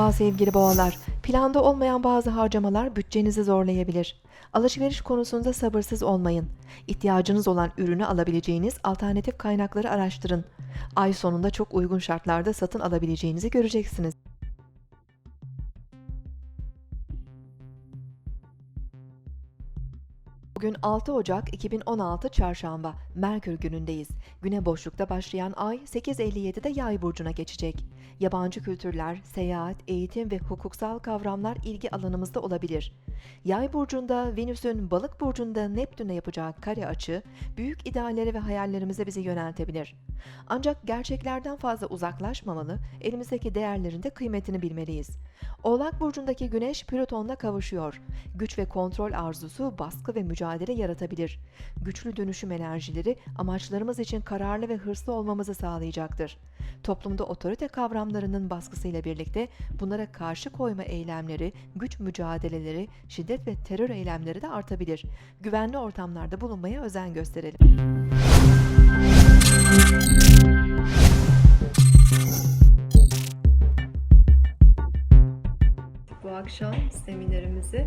Merhaba sevgili boğalar. Planda olmayan bazı harcamalar bütçenizi zorlayabilir. Alışveriş konusunda sabırsız olmayın. İhtiyacınız olan ürünü alabileceğiniz alternatif kaynakları araştırın. Ay sonunda çok uygun şartlarda satın alabileceğinizi göreceksiniz. Bugün 6 Ocak 2016 Çarşamba, Merkür günündeyiz. Güne boşlukta başlayan ay 8.57'de Yay burcuna geçecek. Yabancı kültürler, seyahat, eğitim ve hukuksal kavramlar ilgi alanımızda olabilir. Yay burcunda Venüs'ün Balık burcunda Neptün'e yapacağı kare açı büyük ideallere ve hayallerimize bizi yöneltebilir. Ancak gerçeklerden fazla uzaklaşmamalı, elimizdeki değerlerin de kıymetini bilmeliyiz. Oğlak burcundaki Güneş Plüton'la kavuşuyor. Güç ve kontrol arzusu baskı ve mücadele yaratabilir. Güçlü dönüşüm enerjileri amaçlarımız için kararlı ve hırslı olmamızı sağlayacaktır. Toplumda otorite kavramlarının baskısıyla birlikte bunlara karşı koyma eylemleri, güç mücadeleleri, şiddet ve terör eylemleri de artabilir. Güvenli ortamlarda bulunmaya özen gösterelim. Bu akşam seminerimizi